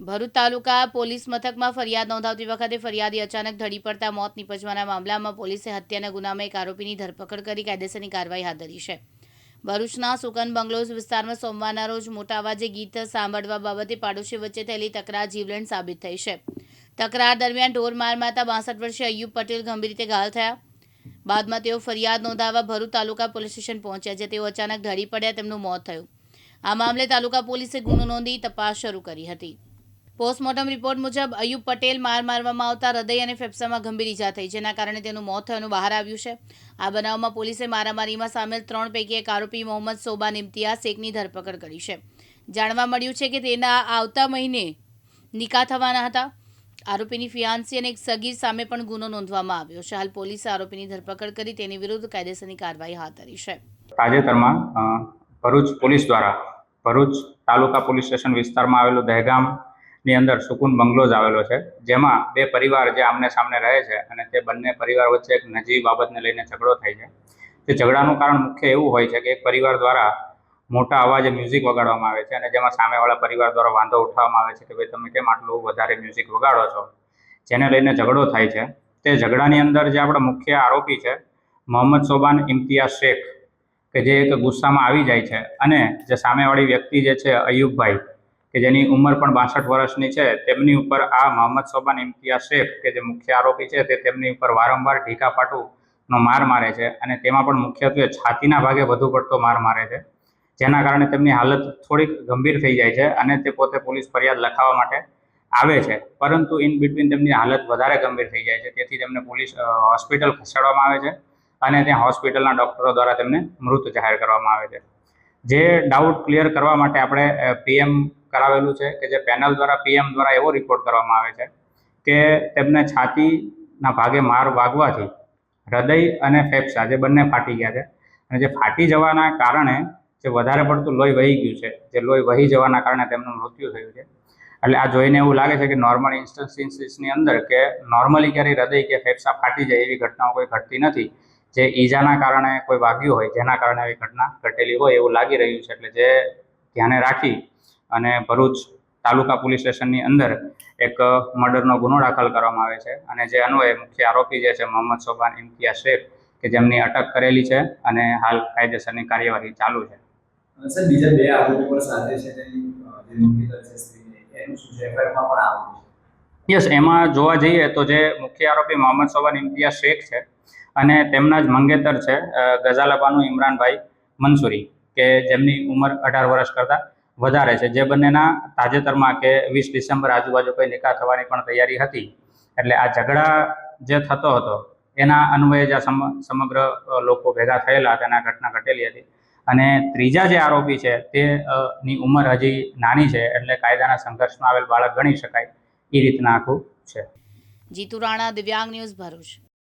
ભરૂચ તાલુકા police મથકમાં ફરિયાદ નોંધાવતી વખતે ફરિયાદી અચાનક ધડી પડતા મોત નીપજવાના મામલામાં પોલીસે હત્યાના ગુનામાં એક આરોપીની ધરપકડ કરી કાયદેસરની કાર્યવાહી હાથ ધરી છે. ભરૂચના સુકન બંગલોઝ વિસ્તારમાં સોમવારના રોજ મોટા અવાજે ગીત સાંભળવા બાબતે પાડોશી વચ્ચે થયેલી તકરાર જીવલેણ સાબિત થઈ છે. તકરાર દરમિયાન ઢોર માર મારતા બાસઠ વર્ષીય અયુબ પટેલ ગંભીર રીતે ઘાયલ થયા. બાદમાં તેઓ ફરિયાદ નોંધાવવા ભરૂચ તાલુકા પોલીસ સ્ટેશન પહોંચ્યા જે તેઓ અચાનક ધડી પડ્યા, તેમનું મોત થયું. આ મામલે તાલુકા પોલીસે ગુનો નોંધી તપાસ શરૂ કરી હતી. પોસ્ટમોર્ટમ રિપોર્ટ મુજબ અયુબ પટેલ માર મારવામાં આવતા હૃદય અને ફેફસામાં ગંભીર ઇજા થઈ, જેના કારણે તેનું મોત થયાનું બહાર આવ્યું છે. આ બનાવમાં પોલીસે મારામારીમાં સામેલ ત્રણ પૈકી એક આરોપી મોહમ્મદ સોબાન ઇમ્તિયાઝ શેખની ધરપકડ કરી છે. જાણવા મળ્યું છે કે તેના આવતા મહિને નિકાહ થવાના હતા. આરોપીની ફિયાન્સી અને એક સગીર સામે પણ ગુનો નોંધવામાં આવ્યો છે. હાલ પોલીસે આરોપીની ધરપકડ કરી તેની વિરુદ્ધ કાયદેસરની કાર્યવાહી હાથ ધરી છે. તાજેતરમાં ભરૂચ પોલીસ દ્વારા ભરૂચ તાલુકા પોલીસ સ્ટેશન વિસ્તારમાં આવેલું દહેગામની અંદર સુકૂન બંગલોઝ આવેલો છે. જેમાં બે પરિવાર જે આમને સામને રહે છે અને તે બંને પરિવાર વચ્ચે એક નજીવી બાબતને લઈને ઝઘડો થાય છે. તે ઝઘડાનું કારણ મુખ્ય એવું હોય છે કે એક પરિવાર દ્વારા મોટા અવાજે મ્યુઝિક વગાડવામાં આવે છે અને જેમાં સામેવાળા પરિવાર દ્વારા વાંધો ઉઠાવવામાં આવે છે કે ભાઈ તમે કેમ આટલું વધારે મ્યુઝિક વગાડો છો? જેને લઈને ઝઘડો થાય છે. તે ઝઘડાની અંદર જે આપણા મુખ્ય આરોપી છે, મોહમ્મદ સોબાન ઇમ્તિયાઝ શેખ, કે જે એક ગુસ્સામાં આવી જાય છે અને જે સામેવાળી વ્યક્તિ જે છે, અયુબભાઈ કે જેની ઉંમર પણ બાસઠ વર્ષની છે, તેમની ઉપર આ મોહમ્મદ સોબાન ઇમ્તિયાઝ શેખ, કે જે મુખ્ય આરોપી છે, તે તેમની ઉપર વારંવાર ઢીકાપાટુનો માર મારે છે અને તેમાં પણ મુખ્યત્વે છાતીના ભાગે વધુ પડતો માર મારે છે. જેના કારણે તેમની હાલત થોડીક ગંભીર થઈ જાય છે અને તે પોતે પોલીસ ફરિયાદ લખાવવા માટે આવે છે. પરંતુ ઇન બિટવીન તેમની હાલત વધારે ગંભીર થઈ જાય છે. તેથી તેમને પોલીસ હોસ્પિટલ ખસેડવામાં આવે છે અને ત્યાં હોસ્પિટલના ડૉક્ટરો દ્વારા તેમને મૃત જાહેર કરવામાં આવે છે. જે ડાઉટ ક્લિયર કરવા માટે આપણે પીએમ કરાવેલું છે કે જે પેનલ દ્વારા, પીએમ દ્વારા એવો રિપોર્ટ કરવામાં આવે છે કે તેમને છાતીના ભાગે માર વાગવાથી હૃદય અને ફેફસા જે બંને ફાટી ગયા છે. અને જે ફાટી જવાના કારણે જે વધારે પડતું લોહી વહી ગયું છે, જે લોહી વહી જવાના કારણે તેમનું મૃત્યુ થયું છે. એટલે આ જોઈને એવું લાગે છે કે નોર્મલ ઇન્સ્ટન્સીસની અંદર કે નોર્મલી ક્યારેય હૃદય કે ફેફસા ફાટી જાય એવી ઘટનાઓ કોઈ ઘટતી નથી. જે ઈજાના કારણે કોઈ વાગ્યું હોય, જેના કારણે એવી ઘટના ઘટેલી હોય એવું લાગી રહ્યું છે. એટલે જે ધ્યાને રાખી અને ભરૂચ તાલુકા પોલીસ સ્ટેશનની અંદર એક મર્ડરનો ગુનો દાખલ કરવામાં આવે છે. અને જે અન્વયે મુખ્ય આરોપી જે છે મોહમ્મદ સોબાન ઇમ્તિયા શેખ કે જેમની અટક કરેલી છે અને હાલ કાયદેસરની કાર્યવાહી ચાલુ છે. સર બીજા બે આરોપી પણ સાથે છે તેની અ, જે નોંધી છે સ્ત્રીને. એનું શું છે? પણ આવું યસ એમાં જોવા જઈએ તો જે મુખ્ય આરોપી મોહમ્મદ સોબાન ઇમ્તિયા શેખ છે અને તેમના જ મંગેતર છે ગઝાલાબાનું ઇમરાનભાઈ મંસૂરી કે જેમની ઉંમર અઢાર વર્ષ કરતાં વધારે છે. જે બંનેના તાજેતરમાં કે વીસ ડિસેમ્બર આજુબાજુ કોઈ નિકાહ થવાની પણ તૈયારી હતી. એટલે આ ઝઘડા જે થતો હતો, એના અન્વયે જે સમગ્ર લોકો ભેગા થયેલા હતા અને ઘટના ઘટેલી હતી. અને ત્રીજા જે આરોપી છે તે ની ઉંમર હજી નાની છે, એટલે કાયદાના સંઘર્ષમાં આવેલ બાળક ગણી શકાય. એ રીતના આખું છે. જીતુ રાણા, દિવ્યાંગ ન્યૂઝ ભરૂચ.